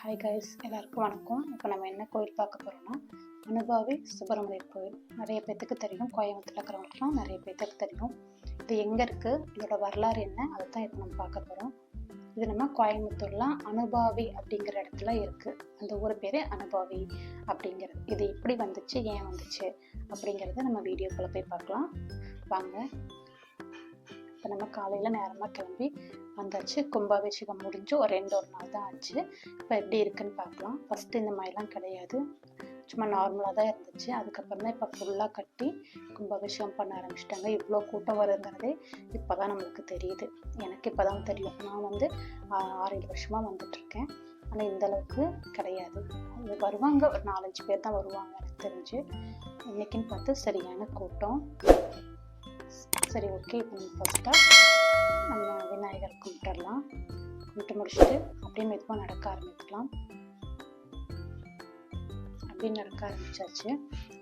Hi guys எல்லாருக்கும் வணக்கம். இப்போ நம்ம என்ன கோயில் பார்க்க போகிறோம்னா அனுபாவி சுப்பிரமணிய கோயில். நிறைய பேர்த்துக்கு தெரியும். கோயம்புத்தூர்ல இருக்கிறவங்களுக்குலாம் நிறைய பேர்த்துக்கு தெரியும். இது எங்கே இருக்குது இதோட வரலாறு என்ன? அதை தான் இப்போ நம்ம பார்க்க போகிறோம் இது நம்ம கோயம்புத்தூரில் அனுபாவி அப்படிங்கிற இடத்துல இருக்குது அந்த ஊர் பேர் அனுபாவி அப்படிங்கிறது. இது எப்படி வந்துச்சு ஏன் வந்துச்சு அப்படிங்கிறத நம்ம வீடியோக்குள்ளே போய் பார்க்கலாம். வாங்க இப்போ நம்ம காலையில் நேரமாக கிளம்பி வந்தாச்சு. கும்பாபிஷேகம் முடிஞ்சு ஒரு ரெண்டு ஒரு நாள் தான் ஆச்சு. இப்போ எப்படி இருக்குன்னு பார்க்கலாம். ஃபஸ்ட்டு இந்த மாதிரிலாம் கிடையாது. சும்மா நார்மலாக தான் இருந்துச்சு. அதுக்கப்புறம் தான் இப்போ ஃபுல்லாக கட்டி கும்பாபிஷேகம் பண்ண ஆரம்பிச்சிட்டாங்க. இவ்வளோ கூட்டம் வருங்கிறதே இப்போ தான் நம்மளுக்கு தெரியுது. எனக்கு இப்போ தான் தெரியும். நான் வந்து ஆ- ஆறு ஏழு வருஷமாக வந்துட்டுருக்கேன் ஆனால் இந்த அளவுக்கு கிடையாது. வருவாங்க. ஒரு நாலஞ்சு பேர் தான் வருவாங்க எனக்கு தெரிஞ்சு. இன்றைக்கின்னு பார்த்து சரியான கூட்டம். சரி ஓகே இப்போ நம்ம ஃபஸ்ட்டாக நம்ம விநாயகர் கும்பிட்டுடலாம் கும்பிட்டு முடிச்சுட்டு அப்படியே மெதுவாக நடக்க ஆரம்பிக்கலாம். அப்படியே நடக்க ஆரம்பிச்சாச்சு.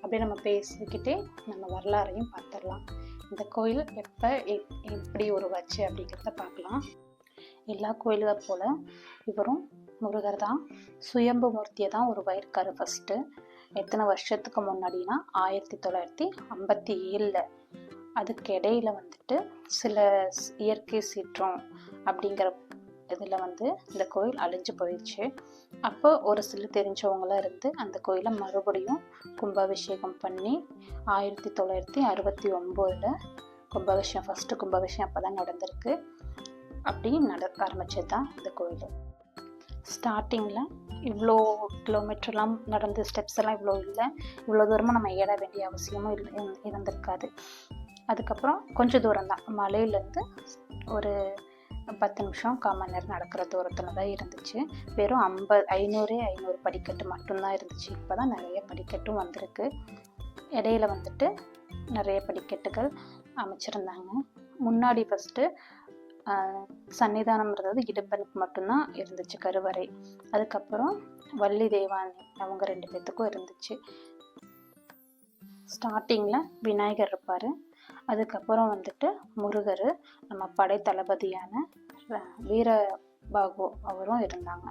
அப்படியே நம்ம பேசிக்கிட்டே நம்ம வரலாறையும் பார்த்துடலாம். இந்த கோயில் எப்போ எப்படி உருவாச்சு அப்படிங்கிறத பார்க்கலாம். எல்லா கோயில்களை போல் இவரும் முருகர் தான். சுயம்பு மூர்த்தியை தான் உருவாயிருக்காரு ஃபஸ்ட்டு எத்தனை வருஷத்துக்கு முன்னாடினா ஆயிரத்தி தொள்ளாயிரத்தி ஐம்பத்தி ஏழில் அதுக்கு இடையில வந்துட்டு சில இயற்கை சீற்றம் அப்படிங்கிற இதில் வந்து இந்த கோயில் அழிஞ்சு போயிடுச்சு. அப்போ ஒரு சில தெரிஞ்சவங்களாம் இருந்து அந்த கோயிலை மறுபடியும் கும்பாபிஷேகம் பண்ணி ஆயிரத்தி தொள்ளாயிரத்தி அறுபத்தி ஒம்போதில் கும்பாபிஷேகம் ஃபஸ்ட்டு கும்பாபிஷேகம் அப்போ தான் நடந்திருக்கு. அப்படி நடக்க ஆரம்பிச்சது தான் இந்த கோயில். ஸ்டார்டிங்கில் இவ்வளோ கிலோமீட்டர்லாம் நடந்து ஸ்டெப்ஸ் எல்லாம் இவ்வளோ இல்லை. இவ்வளோ தூரமாக நம்ம ஏற வேண்டிய அவசியமும் இல்லை இருந்திருக்காது. அதுக்கப்புறம் கொஞ்சம் தூரம் தான் மலையிலேருந்து ஒரு பத்து நிமிஷம் கால் மணி நேரம் நடக்கிற தூரத்தில் தான் இருந்துச்சு. வெறும் ஐம்பது ஐநூறு ஐநூறு படிக்கட்டு மட்டும்தான் இருந்துச்சு. இப்போ தான் நிறைய படிக்கட்டும் வந்திருக்கு. இடையில வந்துட்டு நிறைய படிக்கட்டுகள் அமைச்சிருந்தாங்க. முன்னாடி ஃபஸ்ட்டு சன்னிதானம் இருந்தது இடுப்பனுக்கு மட்டும்தான் இருந்துச்சு கருவறை. அதுக்கப்புறம் வள்ளி தேவானி அவங்க ரெண்டு பேர்த்துக்கும் இருந்துச்சு. ஸ்டார்டிங்கில் விநாயகர் இருப்பார். அதுக்கப்புறம் வந்துட்டு முருகர் நம்ம படை தளபதியான வீரபாகு அவரும் இருந்தாங்க.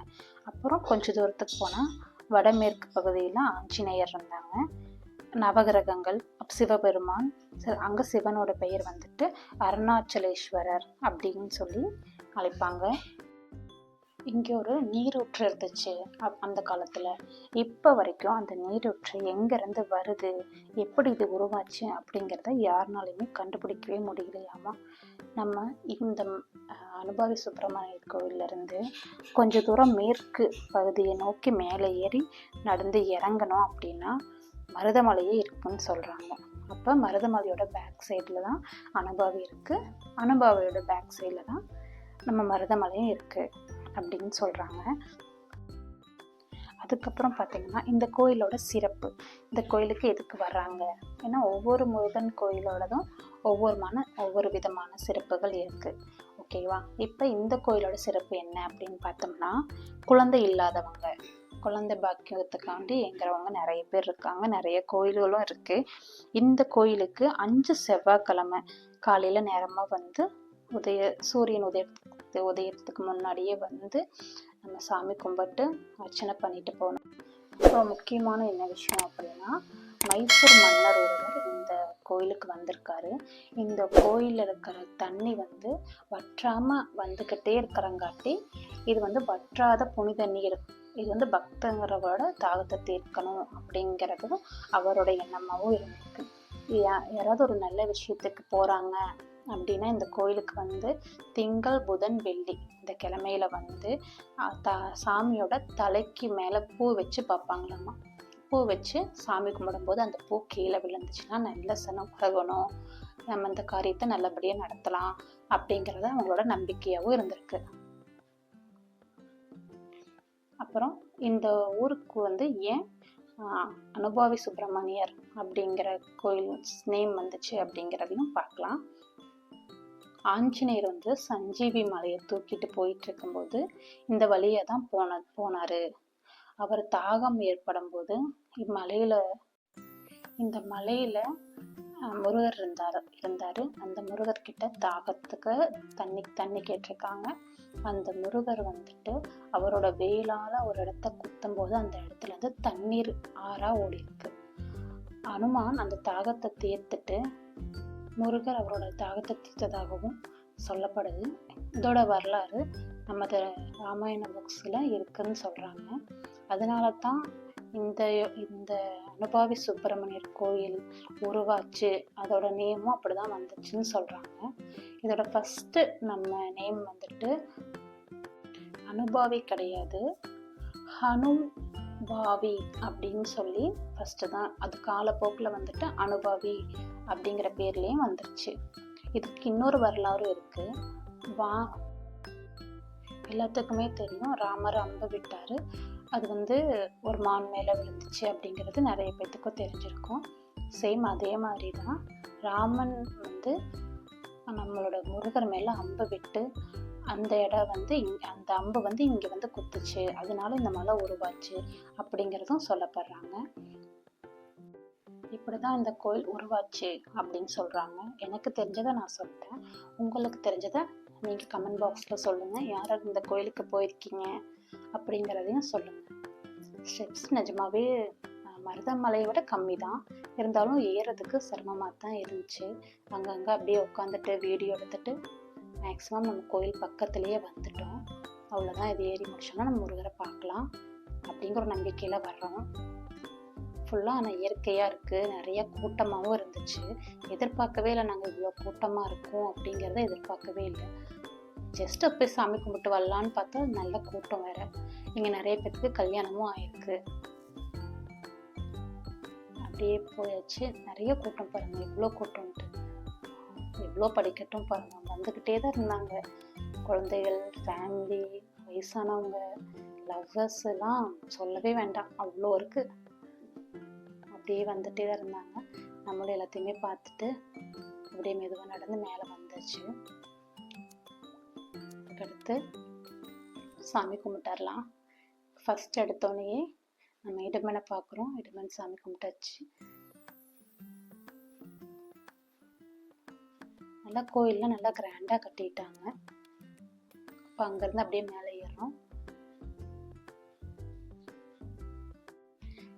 அப்புறம் கொஞ்ச தூரத்துக்கு போனால் வடமேற்கு பகுதியில் ஆஞ்சநேயர் இருந்தாங்க. நவகிரகங்கள் சிவபெருமான் அங்கே சிவனோட பெயர் வந்துட்டு அருணாச்சலேஸ்வரர் அப்படின்னு சொல்லி அழைப்பாங்க. இங்கே ஒரு நீரூற்று இருந்துச்சு அப்- அந்த காலத்தில். இப்போ வரைக்கும் அந்த நீரூற்று எங்கேருந்து வருது? எப்படி இது உருவாச்சு? அப்படிங்கிறத யாருனாலையுமே கண்டுபிடிக்கவே முடியலையாமா நம்ம இந்த அனுபவி சுப்பிரமணியர் கோவிலிருந்து கொஞ்சம் தூரம் மேற்கு பகுதியை நோக்கி மேலே ஏறி நடந்து இறங்கணும் அப்படின்னா மருதமலையே இருக்குன்னு சொல்கிறாங்க அப்போ மருதமலையோட பேக் சைடில் தான் அனுபவி இருக்குது அனுபவியோட பேக் சைடில் தான் நம்ம மருதமலையும் இருக்குது அப்படின்னு சொல்கிறாங்க அதுக்கப்புறம் பார்த்திங்கன்னா இந்த கோயிலோட சிறப்பு. இந்த கோயிலுக்கு எதுக்கு வர்றாங்க? ஏன்னா ஒவ்வொரு முருகன் கோயிலோடதும் ஒவ்வொரு மன ஒவ்வொரு விதமான சிறப்புகள் இருக்குது ஓகேவா இப்போ இந்த கோயிலோட சிறப்பு என்ன அப்படின்னு பார்த்தோம்னா குழந்தை இல்லாதவங்க. குழந்தை பாக்கியத்துக்காண்டி எங்கிறவங்க நிறைய பேர் இருக்காங்க. நிறைய கோயில்களும் இருக்குது இந்த கோயிலுக்கு அஞ்சு செவ்வாய்க்கிழமை காலையில் நேரமாக வந்து உதய சூரியன் சூரியனுக்கு உதயத்துக்கு முன்னாடியே வந்து நம்ம சாமி கும்பிட்டு அர்ச்சனை பண்ணிட்டு போகணும். அப்புறம் முக்கியமான என்ன விஷயம் அப்படின்னா மைசூர் மன்னர் ஒருவர் இந்த கோயிலுக்கு வந்திருக்காரு. இந்த கோயிலில் இருக்கிற தண்ணி வந்து வற்றாம வந்துக்கிட்டே இருக்கிறங்காட்டி இது வந்து வற்றாத புனித நீர் இது வந்து பக்தங்கிறவோட தாகத்தை தீர்க்கணும் அப்படிங்கிறதும் அவரோட எண்ணமாகவும் இருந்திருக்கு. யா- யாராவது ஒரு நல்ல விஷயத்துக்கு போகிறாங்க அப்படின்னா இந்த கோயிலுக்கு வந்து திங்கள் புதன் வெள்ளி இந்த கிழமையில வந்து த சாமியோட தலைக்கு மேலே பூ வச்சு பார்ப்பாங்களாம்மா பூ வச்சு சாமி கும்பிடும்போது அந்த பூ கீழே விழுந்துச்சுன்னா நல்ல சனம் உலகணும் நம்ம இந்த காரியத்தை நல்லபடியாக நடத்தலாம் அப்படிங்கிறது அவங்களோட நம்பிக்கையாகவும் இருந்திருக்கு. அப்புறம் இந்த ஊருக்கு வந்து ஏன் அனுபவி அனுபாவி சுப்பிரமணியர் அப்படிங்கிற கோயில் நேம் வந்துச்சு அப்படிங்கிறதையும் பார்க்கலாம். ஆஞ்சநேயர் வந்து சஞ்சீவி மலையை தூக்கிட்டு போயிட்டு இருக்கும்போது இந்த வழியை தான் போன போனார். அவர் தாகம் ஏற்படும் போது இம்மலையில் இந்த மலையில் முருகர் இருந்தார் இருந்தார். அந்த முருகர்கிட்ட தாகத்துக்கு தண்ணி தண்ணி கேட்டிருக்காங்க. அந்த முருகர் வந்துட்டு அவரோட வேலால் ஒரு இடத்த குத்தும் போது அந்த இடத்துல இருந்து தண்ணீர் ஆறாக ஓடி இருக்கு அனுமான் அந்த தாகத்தை தீர்த்துட்டு முருகர் அவரோட தாகத்தை தீர்த்ததாகவும் சொல்லப்படுது. இதோட வரலாறு நமது ராமாயண புக்ஸில் இருக்குன்னு சொல்கிறாங்க அதனால தான் இந்த இந்த அனுபாவி சுப்பிரமணியர் கோயில் உருவாச்சு. அதோட நேமும் அப்படி தான் வந்துச்சுன்னு சொல்கிறாங்க இதோட ஃபஸ்ட்டு நம்ம நேம் வந்துட்டு அனுபாவி கிடையாது. ஹனும் பாவி அப்படின்னு சொல்லி ஃபஸ்ட்டு தான் அது காலப்போக்கில் வந்துட்டு அனுபாவி அப்படிங்கிற பேர்லேயும் வந்துருச்சு. இதுக்கு இன்னொரு வரலாறும் இருக்குது வா. எல்லாத்துக்குமே தெரியும். ராமர் அம்பு விட்டார். அது வந்து ஒரு மான் மேலே விழுந்துச்சு அப்படிங்கிறது நிறைய பேத்துக்கும் தெரிஞ்சிருக்கும். சேம் அதே மாதிரி தான் ராமன் வந்து நம்மளோட முருகர் மேலே அம்பு விட்டு அந்த இடம் வந்து இங் அந்த அம்பு வந்து இங்கே வந்து குத்துச்சு. அதனால இந்த மலை உருவாச்சு அப்படிங்கிறதும் சொல்லப்படுறாங்க. இப்படி தான் இந்த கோயில் உருவாச்சு அப்படின்னு சொல்கிறாங்க எனக்கு தெரிஞ்சதை நான் சொல்லிட்டேன் உங்களுக்கு தெரிஞ்சதை நீங்கள் கமெண்ட் பாக்ஸில் சொல்லுங்கள் யாராவது இந்த கோயிலுக்கு போயிருக்கீங்க அப்படிங்கிறதையும் சொல்லுங்கள் ஸ்டெப்ஸ் நிஜமாவே மருதமலையை விட கம்மி தான் இருந்தாலும் ஏறதுக்கு சிரமமாக தான் இருந்துச்சு. அங்கங்கே அப்படியே உட்காந்துட்டு வீடியோ எடுத்துட்டு மேக்ஸிமம் நம்ம கோயில் பக்கத்துலேயே வந்துட்டோம். அவ்வளோதான் இது ஏறி முடிச்சோன்னா நம்ம முருகரை பார்க்கலாம் அப்படிங்கிற ஒரு நம்பிக்கையில் வர்றோம். ஃபுல்லாக ஆனால் இயற்கையாக இருக்குது நிறைய கூட்டமாகவும் இருந்துச்சு. எதிர்பார்க்கவே இல்லை நாங்கள் இவ்வளோ கூட்டமாக இருக்கோம் அப்படிங்கிறத எதிர்பார்க்கவே இல்லை. ஜஸ்ட் போய் சாமி கும்பிட்டு வரலான்னு பார்த்தா நல்ல கூட்டம் வேறு. இங்கே நிறைய பேருக்கு கல்யாணமும் ஆயிருக்கு. அப்படியே போயாச்சு. நிறைய கூட்டம் பாருங்கள் இவ்வளோ கூட்டம்ட்டு எவ்வளோ படிக்கட்டும் பாருங்கள் வந்துக்கிட்டே தான் இருந்தாங்க. குழந்தைகள் ஃபேமிலி வயசானவங்க லவ்வர்ஸ் எல்லாம் சொல்லவே வேண்டாம். அவ்வளோ இருக்குது அப்படியே வந்துட்டே தான் இருந்தாங்க. நம்மளும் எல்லாத்தையுமே பார்த்துட்டு அப்படியே மெதுவாக நடந்து மேலே வந்துச்சு அதுக்கடுத்து சாமி கும்பிட்டுறலாம். ஃபஸ்ட் எடுத்தோடனேயே நம்ம இடுமனை பார்க்குறோம். இடுமன் சாமி கும்பிட்டாச்சு. நல்லா கோயில்லாம் நல்லா கிராண்டாக கட்டிட்டாங்க. இப்போ அங்கேருந்து அப்படியே மேலே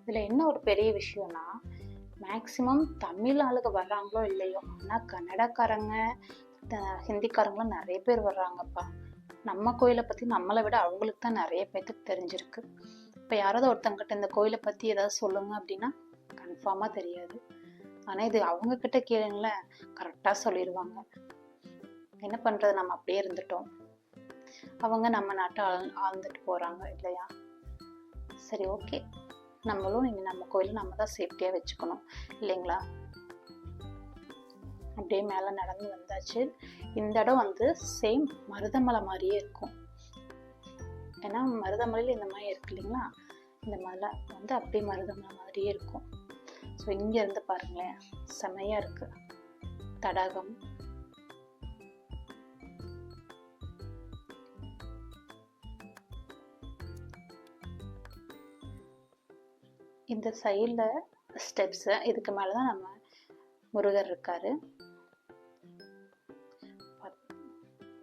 இதில் என்ன ஒரு பெரிய விஷயம்னா மேக்ஸிமம் தமிழ் ஆளுங்க வர்றாங்களோ இல்லையோ ஆனால் கன்னடக்காரங்க ஹிந்திக்காரங்களும் நிறைய பேர் வர்றாங்கப்பா. நம்ம கோயிலை பற்றி நம்மளை விட அவங்களுக்கு தான் நிறைய பேர்த்துக்கு தெரிஞ்சிருக்கு. இப்போ யாராவது ஒருத்தங்கிட்ட இந்த கோயிலை பற்றி ஏதாவது சொல்லுங்க அப்படின்னா கன்ஃபார்மாக தெரியாது. ஆனால் இது அவங்கக்கிட்ட கேளுங்களேன் கரெக்டாக சொல்லிடுவாங்க என்ன பண்ணுறது நம்ம அப்படியே இருந்துட்டோம். அவங்க நம்ம நாட்டை ஆள் ஆழ்ந்துட்டு போகிறாங்க இல்லையா? சரி ஓகே நம்மளும் நீங்கள் நம்ம கோயிலை நம்ம தான் சேஃப்டியாக வச்சுக்கணும். இல்லைங்களா? அப்படியே மேலே நடந்து வந்தாச்சு. இந்த இடம் வந்து சேம் மருதமலை மாதிரியே இருக்கும். ஏன்னா மருதமலையில் இந்த மாதிரி இருக்கு இல்லைங்களா? இந்த மலை வந்து அப்படியே மருதமலை மாதிரியே இருக்கும். ஸோ இங்கேருந்து பாருங்களேன். செமையாக இருக்குது தடாகம் இந்த சைடில் ஸ்டெப்ஸு இதுக்கு மேலே தான் நம்ம முருகர் இருக்காரு.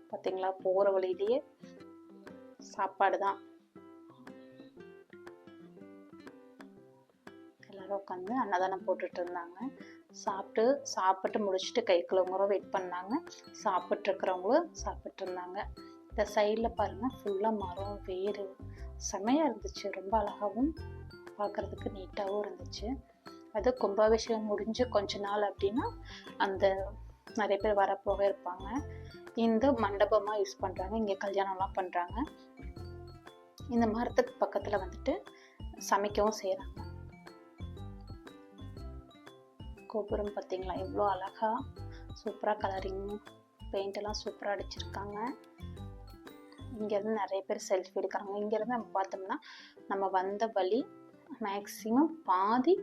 பார்த்தீங்களா போகிற வழியிலேயே சாப்பாடு தான் எல்லாரும் உட்காந்து அன்னதானம் போட்டுட்டு இருந்தாங்க. சாப்பிட்டு சாப்பிட்டு முடிச்சுட்டு கைக்குள்ளவங்களும் வெயிட் பண்ணாங்க. சாப்பிட்டு இருக்கிறவங்களும் சாப்பிட்டு இருந்தாங்க. இந்த சைடில் பாருங்கள் ஃபுல்லாக மரம் வேறு செமையாக இருந்துச்சு. ரொம்ப அழகாகவும் பார்க்குறதுக்கு நீட்டாகவும் இருந்துச்சு. அது கும்பாபிஷேகம் முடிஞ்சு கொஞ்ச நாள் அப்படின்னா அந்த நிறைய பேர் வரப்போக இருப்பாங்க. இந்த மண்டபமாக யூஸ் பண்ணுறாங்க இங்கே கல்யாணம்லாம் பண்ணுறாங்க இந்த மரத்துக்கு பக்கத்தில் வந்துட்டு சமைக்கவும் செய்கிறாங்க கோபுரம் பார்த்தீங்களா? எவ்வளோ அழகாக சூப்பராக கலரிங் பெயிண்டெல்லாம் சூப்பராக அடிச்சிருக்காங்க. இங்கேருந்து நிறைய பேர் செல்ஃபி எடுக்கிறாங்க. இங்கேருந்து நம்ம பார்த்தோம்னா நம்ம வந்த வழி மேக்ஸிமம் பாதி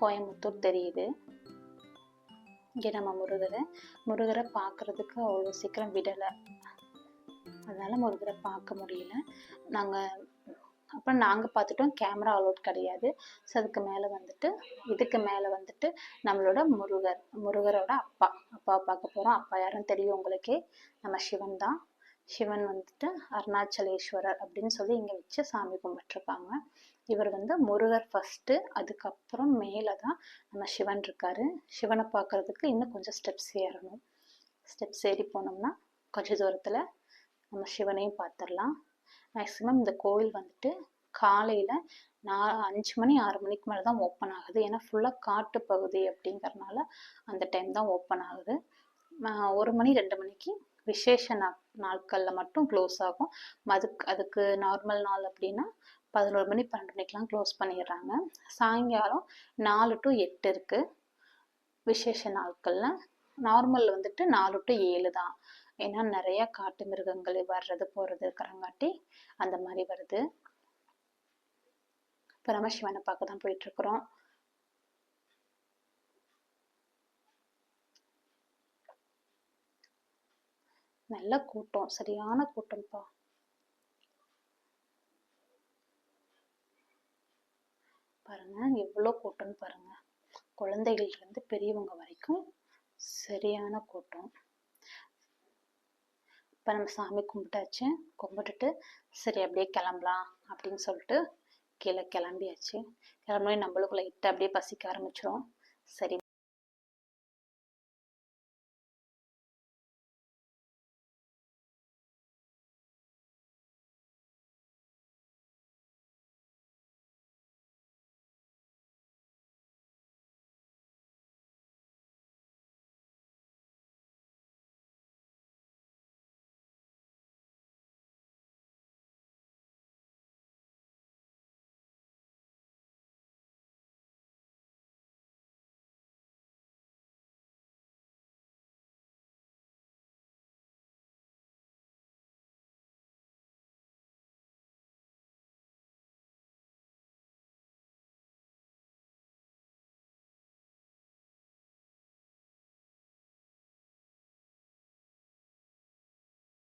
கோயம்புத்தூர் தெரியுது. இங்கே நம்ம முருகரை முருகரை பார்க்குறதுக்கு அவ்வளோ சீக்கிரம் விடலை. அதனால் முருகரை பார்க்க முடியல. நாங்கள் அப்புறம் நாங்கள் பார்த்துட்டோம் கேமரா அலோட் கிடையாது. ஸோ அதுக்கு மேலே வந்துட்டு இதுக்கு மேலே வந்துட்டு நம்மளோட முருகர் முருகரோட அப்பா. அப்பாவை பார்க்க போகிறோம் அப்பா யாரும் தெரியும் உங்களுக்கே? நம்ம சிவன் தான். சிவன் வந்துட்டு அருணாச்சலேஸ்வரர் அப்படின்னு சொல்லி இங்கே வச்சு சாமி கும்பிட்டுருக்காங்க. இவர் வந்து முருகர் ஃபஸ்ட்டு அதுக்கப்புறம் மேலே தான் நம்ம சிவன் இருக்காரு. சிவனை பார்க்கறதுக்கு இன்னும் கொஞ்சம் ஸ்டெப்ஸ் ஏறணும். ஸ்டெப்ஸ் ஏறி போனோம்னா கொஞ்சம் தூரத்தில் நம்ம சிவனையும் பார்த்துடலாம். மேக்ஸிமம் இந்த கோவில் வந்துட்டு காலையில் நான் அஞ்சு மணி ஆறு மணிக்கு மேலே தான் ஓப்பன் ஆகுது. ஏன்னா ஃபுல்லாக காட்டு பகுதி அப்படிங்கிறனால அந்த டைம் தான் ஓப்பன் ஆகுது. ஒரு மணி ரெண்டு மணிக்கு விசேஷ நாட்களில் மட்டும் க்ளோஸ் ஆகும். அதுக்கு அதுக்கு நார்மல் நாள் அப்படின்னா பதினோரு மணி பன்னெண்டு மணிக்கெலாம் க்ளோஸ் பண்ணிடுறாங்க. சாயங்காலம் நாலு டு எட்டு இருக்குது விசேஷ நாட்களில். நார்மல் வந்துட்டு நாலு டு ஏழு தான். ஏன்னா நிறையா காட்டு மிருகங்கள் வர்றது போகிறது இருக்கிறங்காட்டி அந்த மாதிரி வருது. இப்போ நம்ம சிவனை பார்க்க தான் போயிட்டுருக்குறோம். நல்ல கூட்டம் சரியான கூட்டம்ப்பா. பாருங்க எவ்வளோ கூட்டம்னு பாருங்க. குழந்தைகள்லேருந்து பெரியவங்க வரைக்கும் சரியான கூட்டம். இப்போ நம்ம சாமி கும்பிட்டாச்சு கும்பிட்டுட்டு சரி அப்படியே கிளம்பலாம் அப்படின்னு சொல்லிட்டு கீழே கிளம்பியாச்சு. கிளம்பி நம்மளுக்கு லைட்டாக அப்படியே பசிக்க ஆரம்பிச்சிடும் சரி